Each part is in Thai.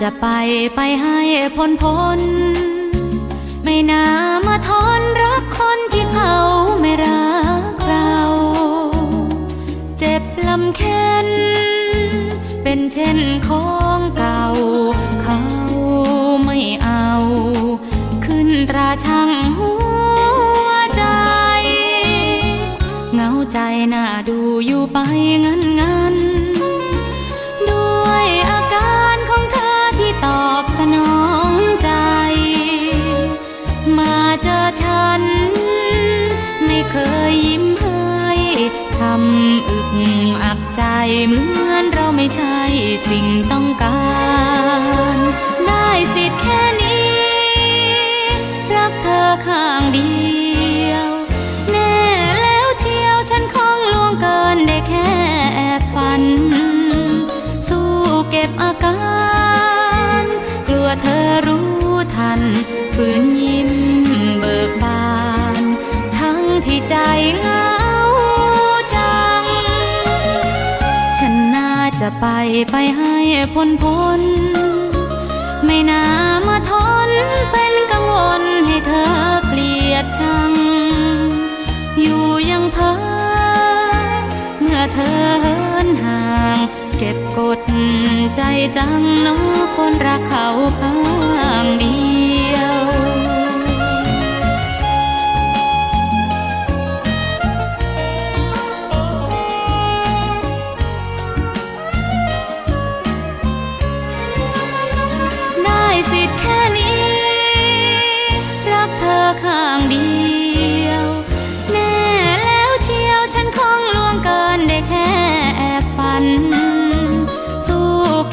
จะไปไปให้พ้นพ้น ไม่น่ามาทอนรักคนที่เขาไม่รักเรา เจ็บลำเค็นเป็นเช่นของเก่า เขาไม่เอา ขึ้นตราช่างหัวใจเหงาใจน่าดูอยู่ไปงันงัน ฉัน ไม่เคยยิ้มให้ทำอึกอักใจเหมือนเราไม่ใช่สิ่งต้องการ ได้สิทธิ์แค่นี้ รักเธอข้างเดียว แน่แล้วเชียวฉันคงล่วงเกินได้แค่แอบฝัน สู้เก็บอาการ กลัวเธอรู้ทันฝืนยิ้ เหงาจัง ฉันน่าจะไปไปให้พ้นพ้น ไม่น่ามาทนเป็นกังวลให้เธอเกลียดชัง อยู่ยังเพ้อเมื่อเธอเหินห่าง เก็บกดใจจังน้องคนรักเขาข้างเดียว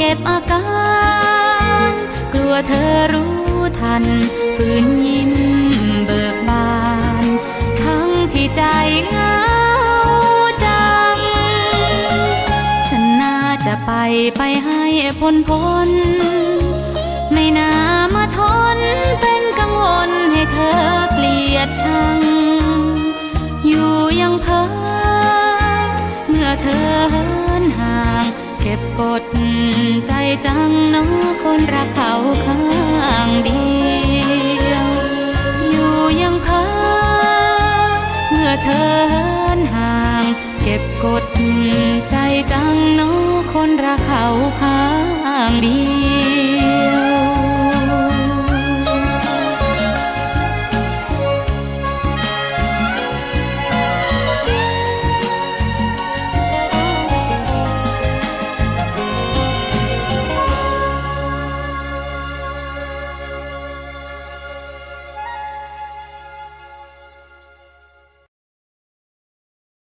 ก็บอาการ กลัวเธอรู้ทันฝืนยิ้มเบิกบาน ทั้งที่ใจเหงาจัง ฉันน่าจะไปไปให้พ้นพ้น ไม่น่ามาทนเป็นกังวลให้เธอเกลียดชัง อยู่ยังเพ้อเมื่อเธอ บกดใจจังน้อคนรักเขาข้างเดียว อยู่ยังเพ้อเมื่อเธอเหินห่าง เก็บกดใจจังน้อคนรักเขาข้างเดียว